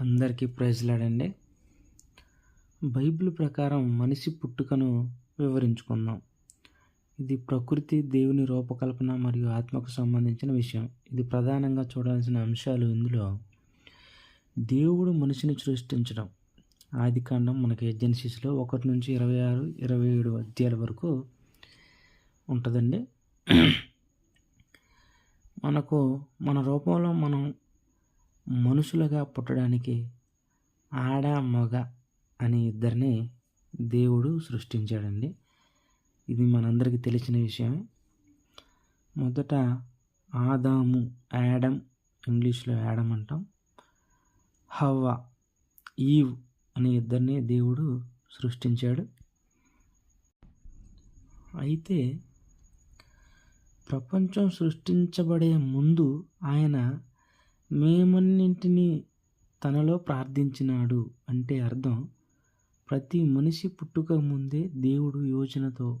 అందరికీ ప్రైజ్లాడండి బైబిల్ ప్రకారం మనిషి పుట్టుకను వివరించుకుందాం. ఇది ప్రకృతి దేవుని రూపకల్పన మరియు ఆత్మకు సంబంధించిన విషయం. ఇది ప్రధానంగా చూడాల్సిన అంశాలు ఇందులో. దేవుడు మనిషిని సృష్టించడం. ఆది కాండం మనకి ఏజెన్సీస్లో ఒకటి నుంచి ఇరవై ఆరు ఇరవై ఏడు అధ్యాయుల వరకు ఉంటుందండి. మనకు మన రూపంలో మనం మనుషులుగా పుట్టడానికి ఆడ మగ అనే ఇద్దరిని దేవుడు సృష్టించాడండి. ఇది మనందరికీ తెలిసిన విషయమే. మొదట ఆదాము యాడమ్ ఇంగ్లీష్లో యాడమ్ అంటాం. హవ్వ ఈవ్ అనే ఇద్దరిని దేవుడు సృష్టించాడు. అయితే ప్రపంచం సృష్టించబడే ముందు ఆయన మేమన్నింటినీ తనలో ప్రార్థించినాడు అంటే అర్థం ప్రతి మనిషి పుట్టుక ముందే దేవుడు యోచనతో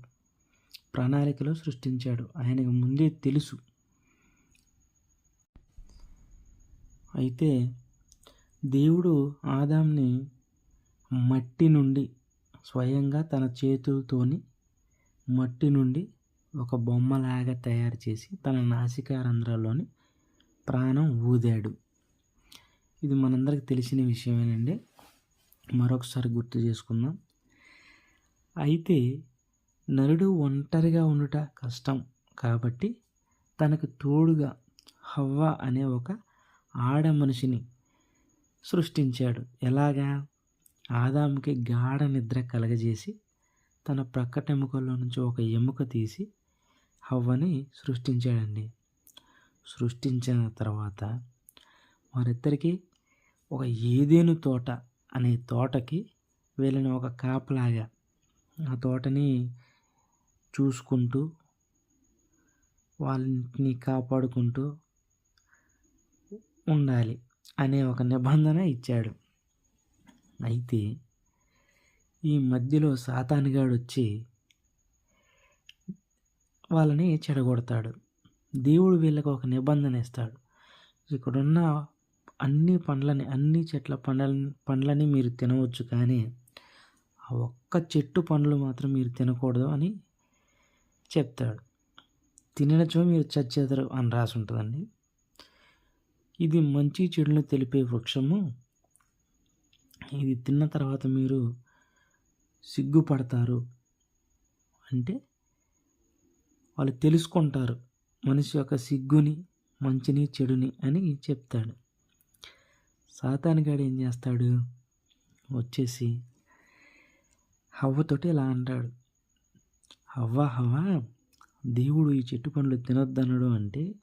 ప్రణాళికలో సృష్టించాడు. ఆయనకు ముందే తెలుసు. అయితే దేవుడు ఆదాంని మట్టి నుండి స్వయంగా తన చేతులతోని మట్టి నుండి ఒక బొమ్మలాగా తయారు చేసి తన నాసికా రంధ్రాల్లోని ప్రాణం ఊదాడు. ఇది మనందరికి తెలిసిన విషయమేనండి. మరొకసారి గుర్తు చేసుకుందాం. అయితే నరుడు ఒంటరిగా ఉండుట కష్టం కాబట్టి తనకు తోడుగా హవ్వ అనే ఒక ఆడ మనిషిని సృష్టించాడు. ఎలాగా? ఆదాముకి గాఢ నిద్ర కలగజేసి తన ప్రక్కటెముకల్లో నుంచి ఒక ఎముక తీసి హవ్వని సృష్టించాడండి. సృష్టించిన తర్వాత వారిద్దరికీ ఒక ఏదేను తోట అనే తోటకి వీళ్ళని ఒక కాపలాగా ఆ తోటని చూసుకుంటూ వాళ్ళని కాపాడుకుంటూ ఉండాలి అనే ఒక నిబంధన ఇచ్చాడు. అయితే ఈ మధ్యలో సాతానిగాడు వచ్చి వాళ్ళని చెడగొడతాడు. దేవుడు వీళ్ళకి ఒక నిబంధన ఇస్తాడు. ఇక్కడున్న అన్ని పండ్లని అన్ని చెట్ల పండ్లని పండ్లని మీరు తినవచ్చు కానీ ఆ ఒక్క చెట్టు పండ్లు మాత్రం మీరు తినకూడదు అని చెప్తాడు. తినచో మీరు చచ్చేదరు అని రాసి ఉంటుందండి. ఇది మంచి చెడును తెలిపే వృక్షము. ఇది తిన్న తర్వాత మీరు సిగ్గుపడతారు అంటే వాళ్ళు తెలుసుకుంటారు. మనిషి యొక్క సిగ్గుని మంచిని చెడుని అని చెప్తాడు. సాతానిగాడు ఏం చేస్తాడు? వచ్చేసి హవ్వతోటి ఇలా అంటాడు. హవ్వ హవ్వ దేవుడు ఈ చెట్టు పండ్లు తినొద్దనడు అంటే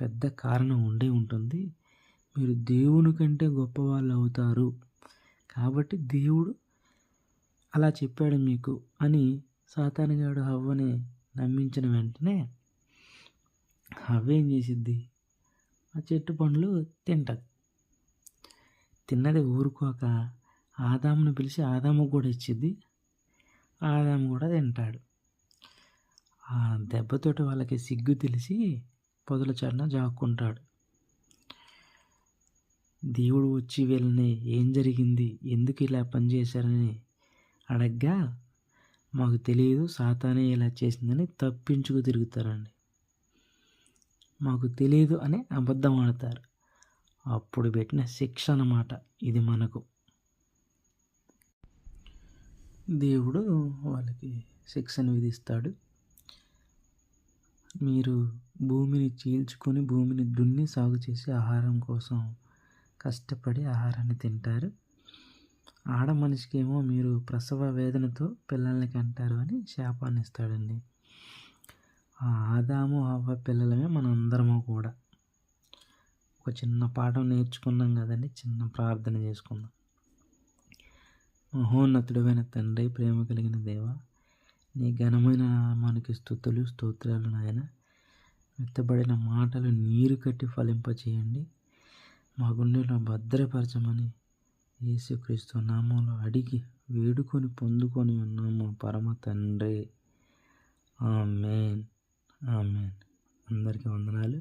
పెద్ద కారణం ఉండే ఉంటుంది. మీరు దేవుని కంటే గొప్పవాళ్ళు అవుతారు. కాబట్టి దేవుడు అలా చెప్పాడు మీకు అని సాతానిగాడు హవ్వని నమ్మించిన వెంటనే అవేం చేసిద్ది? ఆ చెట్టు పండ్లు తింటుంది. తిన్నది ఊరుకోక ఆదామును పిలిచి ఆదాము కూడా ఇచ్చిద్ది. ఆదాము కూడా తింటాడు. ఆ దెబ్బతోటి వాళ్ళకి సిగ్గు తెలిసి పొదల చరణ జాక్కుంటాడు. దేవుడు వచ్చి వీళ్ళని ఏం జరిగింది? ఎందుకు ఇలా పనిచేశారని అడగ్గా మాకు తెలియదు సాతానే ఇలా చేసిందని తప్పించుకు తిరుగుతారండి. మాకు తెలియదు అని అబద్ధం ఆడతారు. అప్పుడు పెట్టిన శిక్ష అన్నమాట ఇది మనకు. దేవుడు వాళ్ళకి శిక్షను విధిస్తాడు. మీరు భూమిని చీల్చుకొని భూమిని దున్ని సాగు చేసి ఆహారం కోసం కష్టపడి ఆహారాన్ని తింటారు. ఆడ మనిషికేమో మీరు ప్రసవ వేదనతో పిల్లల్ని కంటారు అని శాపాన్ని ఇస్తాడండి. ఆదాము అవ్వ పిల్లలమే మనందరము కూడా. ఒక చిన్న పాఠం నేర్చుకున్నాం కదండి చిన్న ప్రార్థన చేసుకుందాం. మహోన్నతుడమైన తండ్రి ప్రేమ కలిగిన దేవ నీ ఘనమైన నామానికి స్థుతులు స్తోత్రాలు నాయన. మెత్తబడిన మాటలు నీరు కట్టి ఫలింపచేయండి. మా గుండెలో భద్రపరచమని యేసుక్రీస్తు నామంలో అడిగి వేడుకొని పొందుకొని ఉన్నాము పరమ తండ్రి. ఆమెన్. ఆమె అందరికీ వందనాలు.